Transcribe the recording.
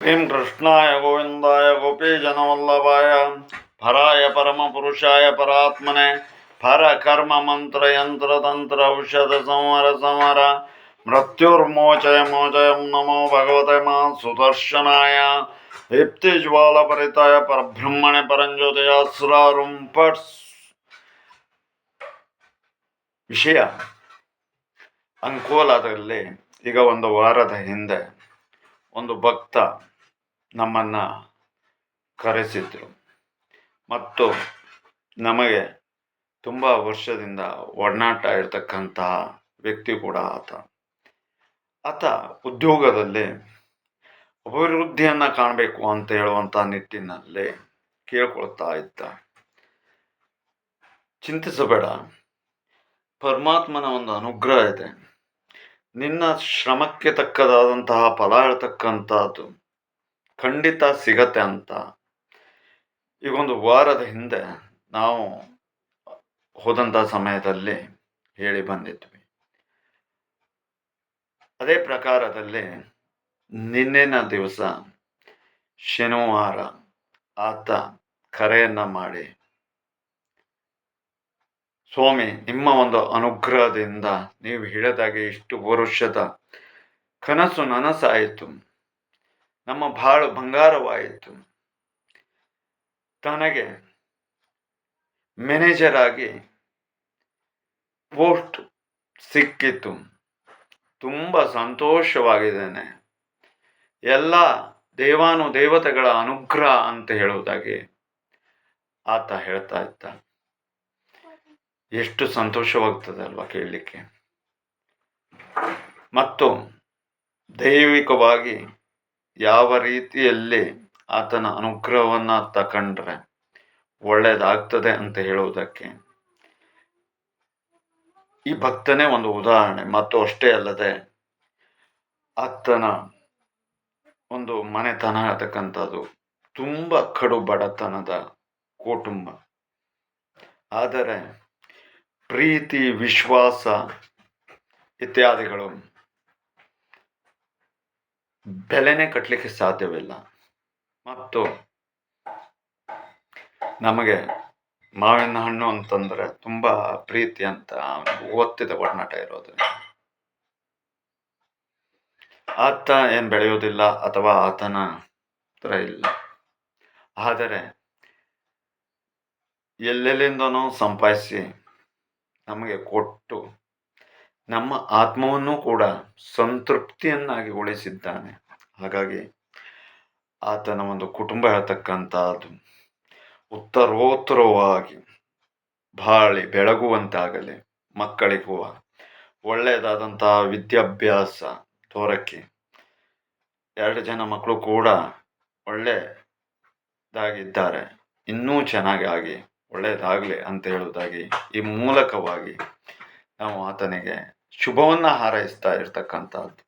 ಶ್ರೀಂ ಕೃಷ್ಣಾಯ ಗೋವಿಂದಾಯ ಗೋಪೀಜನವಲ್ಲಭಾಯ ಪರಾಯ ಪರಮ ಪುರುಷಾಯ ಪರಾತ್ಮನೆ ಪರ ಕರ್ಮ ಮಂತ್ರ ಯಂತ್ರ ತಂತ್ರ ಔಷಧ ಸಂವರ ಸಂವರ ಮೃತ್ಯುರ್ಮೋಚಯ ಮೋಚಯ ನಮೋ ಭಗವತೆ ಮಾ ಸುದರ್ಶನಾಯ ದೀಪ್ತಿಜ್ವಾಲ ಪರಿತಾಯ ಪರಬ್ರಹ್ಮಣೆ ಪರಂಜ್ಯೋತಿಯಾಸ್ರಾರುಂ ಪಟ್ಸ್ ವಿಷಯ ಅಂಕೋಲದಲ್ಲಿ ಈಗ ಒಂದು ವಾರದ ಹಿಂದೆ ಒಂದು ಭಕ್ತ ನಮ್ಮನ್ನು ಕರೆಸಿದ್ರು. ಮತ್ತು ನಮಗೆ ತುಂಬ ವರ್ಷದಿಂದ ಒಡನಾಟ ಇರತಕ್ಕಂತಹ ವ್ಯಕ್ತಿ ಕೂಡ ಆತ. ಆತ ಉದ್ಯೋಗದಲ್ಲಿ ಅಭಿವೃದ್ಧಿಯನ್ನು ಕಾಣಬೇಕು ಅಂತ ಹೇಳುವಂಥ ನಿಟ್ಟಿನಲ್ಲಿ ಕೇಳ್ಕೊಳ್ತಾ ಇದ್ದ. ಚಿಂತಿಸಬೇಡ. ಪರಮಾತ್ಮನ ಒಂದು ಅನುಗ್ರಹ ಇದೆ. ನಿನ್ನ ಶ್ರಮಕ್ಕೆ ತಕ್ಕದಾದಂತಹ ಫಲ ಹೇಳ್ತಕ್ಕಂಥದ್ದು ಖಂಡಿತ ಸಿಗತ್ತೆ ಅಂತ. ಈಗ ಒಂದು ವಾರದ ಹಿಂದೆ ನಾವು ಹೋದಂಥ ಸಮಯದಲ್ಲಿ ಹೇಳಿ ಬಂದಿದ್ವಿ. ಅದೇ ಪ್ರಕಾರದಲ್ಲಿ ನಿನ್ನೆನ ದಿವಸ ಶನಿವಾರ ಆತ ಕರೆಯನ್ನು ಮಾಡಿ ಸ್ವಾಮಿ, ನಿಮ್ಮ ಒಂದು ಅನುಗ್ರಹದಿಂದ ನೀವು ಹೇಳಿದಾಗೆ ಇಷ್ಟು ವರುಷದ ಕನಸು ನನಸಾಯಿತು. ನಮ್ಮ ಬಾಳು ಬಂಗಾರವಾಯಿತು. ತನಗೆ ಮ್ಯಾನೇಜರ್ ಆಗಿ ಪೋಸ್ಟ್ ಸಿಕ್ಕಿತು. ತುಂಬ ಸಂತೋಷವಾಗಿದ್ದೇನೆ. ಎಲ್ಲ ದೇವಾನು ದೇವತೆಗಳ ಅನುಗ್ರಹ ಅಂತ ಹೇಳುವುದಾಗಿ ಆತ ಹೇಳ್ತಾ ಇದ್ದ. ಎಷ್ಟು ಸಂತೋಷವಾಗ್ತದೆ ಅಲ್ವಾ ಕೇಳಲಿಕ್ಕೆ. ಮತ್ತು ದೈವಿಕವಾಗಿ ಯಾವ ರೀತಿಯಲ್ಲಿ ಆತನ ಅನುಗ್ರಹವನ್ನು ತಕೊಂಡ್ರೆ ಒಳ್ಳೆಯದಾಗ್ತದೆ ಅಂತ ಹೇಳುವುದಕ್ಕೆ. ಈ ಭಕ್ತನೇ ಒಂದು ಉದಾಹರಣೆ, ಮತ್ತು ಅಷ್ಟೇ ಅಲ್ಲದೆ ಆತನ ಒಂದು ಮನೆತನ ಹೇಳ್ತಕ್ಕಂಥದ್ದು ತುಂಬ ಕಡು ಬಡತನದ ಕುಟುಂಬ. ಆದರೆ ಪ್ರೀತಿ, ವಿಶ್ವಾಸ ಇತ್ಯಾದಿಗಳು ಬೆಲೆನೇ ಕಟ್ಟಲಿಕ್ಕೆ ಸಾಧ್ಯವಿಲ್ಲ. ಮತ್ತು ನಮಗೆ ಮಾವಿನ ಹಣ್ಣು ಅಂತಂದ್ರೆ ತುಂಬಾ ಪ್ರೀತಿ ಅಂತ ಒತ್ತಿದ ಒಡನಾಟ ಇರೋದು ಆತ ಏನು ಬೆಳೆಯೋದಿಲ್ಲ ಅಥವಾ ಆತನ ಹತ್ರ ಇಲ್ಲ. ಆದರೆ ಎಲ್ಲೆಲ್ಲಿಂದನೂ ಸಂಪಾದಿಸಿ ನಮಗೆ ಕೊಟ್ಟು ನಮ್ಮ ಆತ್ಮವನ್ನು ಕೂಡ ಸಂತೃಪ್ತಿಯನ್ನಾಗಿ ಉಳಿಸಿದ್ದಾನೆ. ಹಾಗಾಗಿ ಆತನ ಒಂದು ಕುಟುಂಬ ಹೇಳ್ತಕ್ಕಂಥದ್ದು ಉತ್ತರೋತ್ತರವಾಗಿ ಬಾಳಿ ಬೆಳಗುವಂತಾಗಲಿ, ಮಕ್ಕಳಿಗೂ ಒಳ್ಳೆಯದಾದಂತಹ ವಿದ್ಯಾಭ್ಯಾಸ ತೋರಕ್ಕೆ ಎರಡು ಜನ ಮಕ್ಕಳು ಕೂಡ ಒಳ್ಳೆಯದಾಗಿದ್ದಾರೆ. ಇನ್ನೂ ಚೆನ್ನಾಗಿ ಆಗಿ ಒಳ್ಳೆಯದಾಗಲಿ ಅಂತ ಹೇಳುವುದಾಗಿ ಈ ಮೂಲಕವಾಗಿ ನಾವು ಆತನಿಗೆ ಶುಭವನ್ನು ಹಾರೈಸ್ತಾ ಇರ್ತಕ್ಕಂಥದ್ದು.